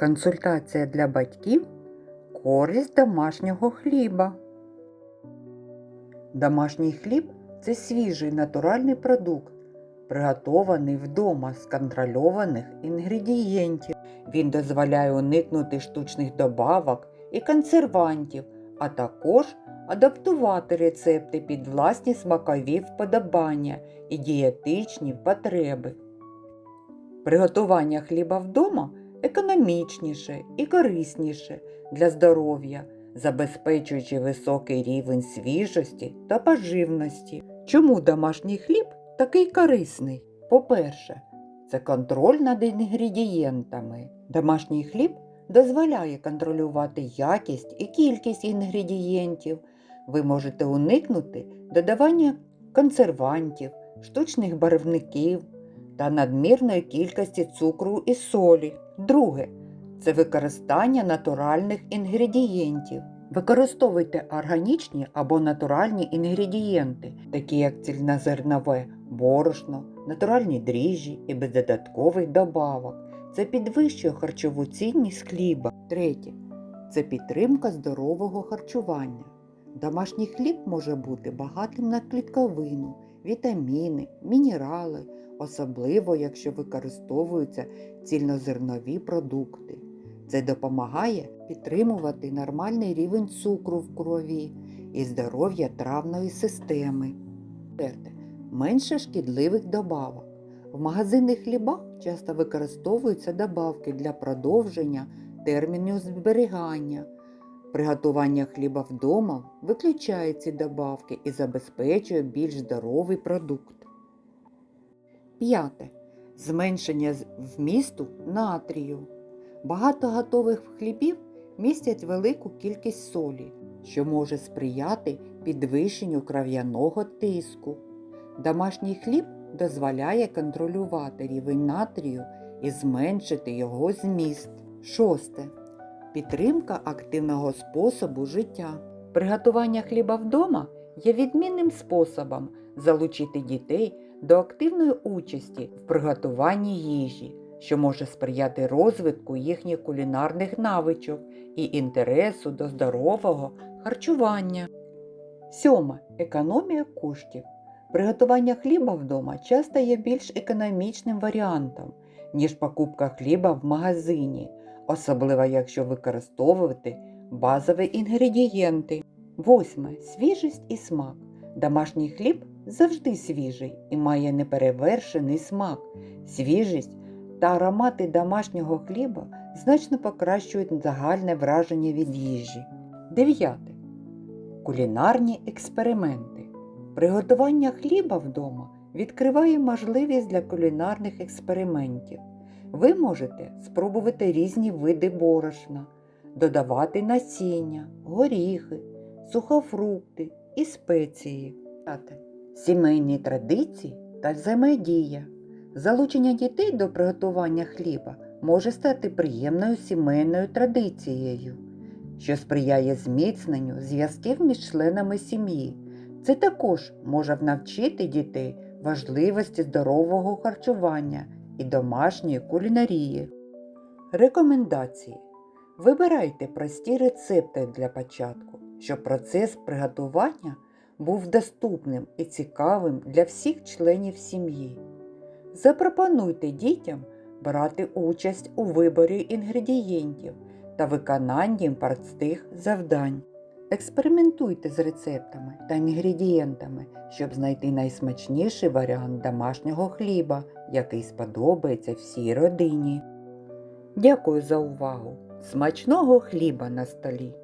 Консультація для батьків користь домашнього хліба. Домашній хліб це свіжий натуральний продукт, приготований вдома з контрольованих інгредієнтів. Він дозволяє уникнути штучних добавок і консервантів, а також адаптувати рецепти під власні смакові вподобання і дієтичні потреби. Приготування хліба вдома економічніше і корисніше для здоров'я, забезпечуючи високий рівень свіжості та поживності. Чому домашній хліб такий корисний? По-перше, це контроль над інгредієнтами. Домашній хліб дозволяє контролювати якість і кількість інгредієнтів. Ви можете уникнути додавання консервантів, штучних барвників та надмірної кількості цукру і солі. Друге це використання натуральних інгредієнтів. Використовуйте органічні або натуральні інгредієнти, такі як цільнозернове борошно, натуральні дріжджі і без додаткових добавок. Це підвищує харчову цінність хліба. Третє це підтримка здорового харчування. Домашній хліб може бути багатим на клітковину, вітаміни, мінерали, особливо якщо використовуються цільнозернові продукти. Це допомагає підтримувати нормальний рівень цукру в крові і здоров'я травної системи. Менше шкідливих добавок. В магазинних хлібах часто використовуються добавки для продовження терміну зберігання. Приготування хліба вдома виключає ці добавки і забезпечує більш здоровий продукт. П'яте. Зменшення вмісту натрію. Багато готових хлібів містять велику кількість солі, що може сприяти підвищенню кров'яного тиску. Домашній хліб дозволяє контролювати рівень натрію і зменшити його зміст. Шосте. Підтримка активного способу життя. Приготування хліба вдома є відмінним способом залучити дітей до активної участі в приготуванні їжі, що може сприяти розвитку їхніх кулінарних навичок і інтересу до здорового харчування. Сьоме. Економія коштів. Приготування хліба вдома часто є більш економічним варіантом, ніж покупка хліба в магазині, особливо якщо використовувати базові інгредієнти. Восьме. Свіжість і смак. Домашній хліб завжди свіжий і має неперевершений смак. Свіжість та аромати домашнього хліба значно покращують загальне враження від їжі. Дев'яте. Кулінарні експерименти. Приготування хліба вдома відкриває можливість для кулінарних експериментів. Ви можете спробувати різні види борошна, додавати насіння, горіхи, сухофрукти і спеції. Сімейні традиції та взаємодія. Залучення дітей до приготування хліба може стати приємною сімейною традицією, що сприяє зміцненню зв'язків між членами сім'ї. Це також може навчити дітей важливості здорового харчування і домашньої кулінарії. Рекомендації. Вибирайте прості рецепти для початку, щоб процес приготування був доступним і цікавим для всіх членів сім'ї. Запропонуйте дітям брати участь у виборі інгредієнтів та виконанні простих завдань. Експериментуйте з рецептами та інгредієнтами, щоб знайти найсмачніший варіант домашнього хліба, який сподобається всій родині. Дякую за увагу! Смачного хліба на столі!